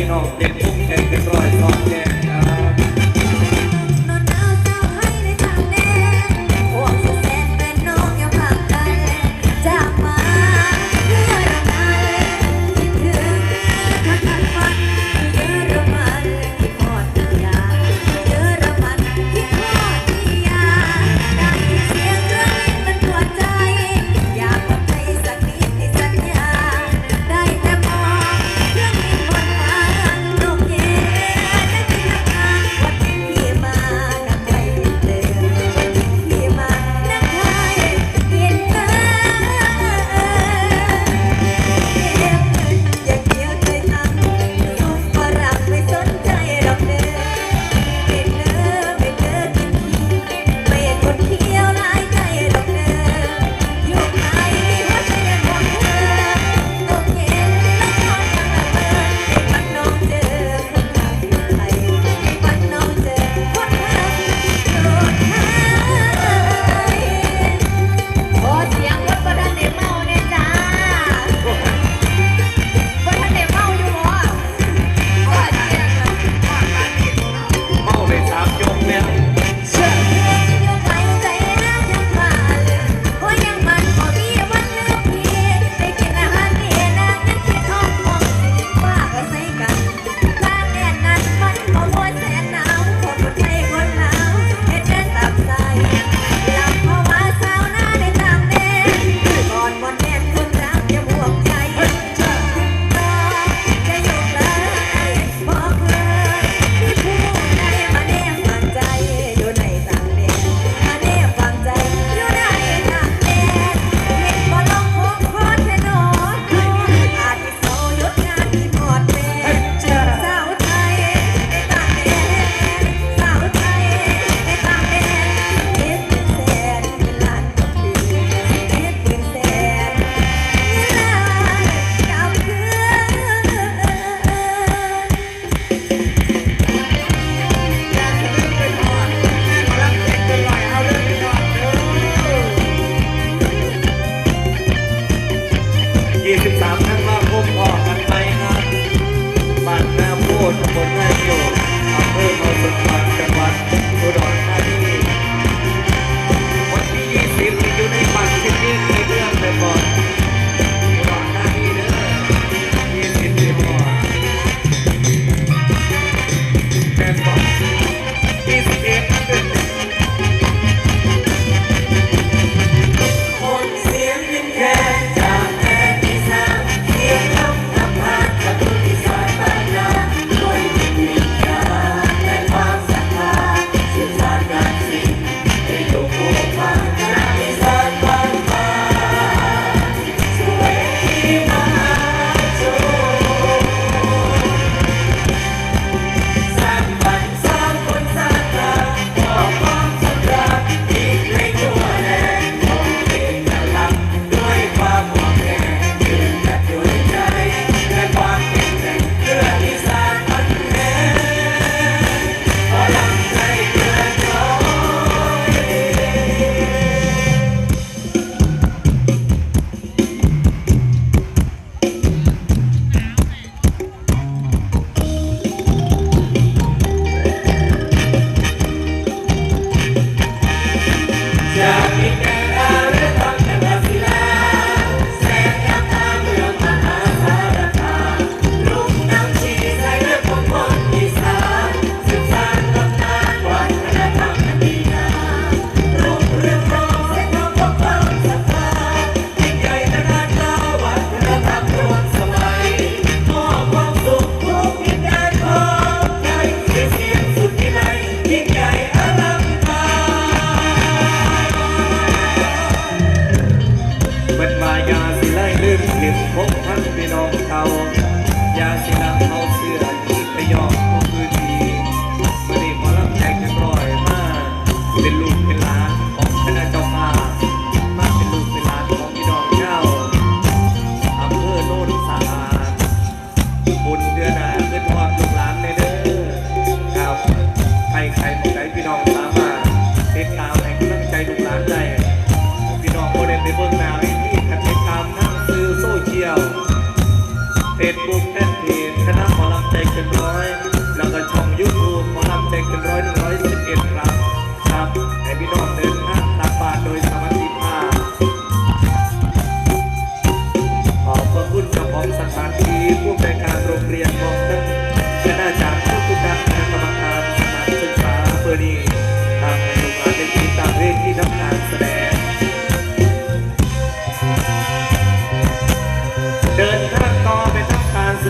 ควรเด้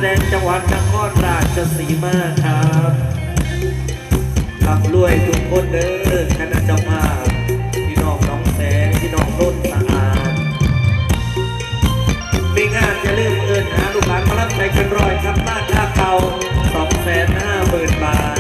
แดงจังหวัดนครราชสีมาครับขับรวยทุกคนเด้อคณะเจ้าภาพพี่น้องน้องแสงพี่น้องรุ่นสะอาดมีงานจะเริ่มเอินหาลูกหลานมารับใจกันรอยครับบ้านท่าเก่าสองแสนห้าหมื่นบาท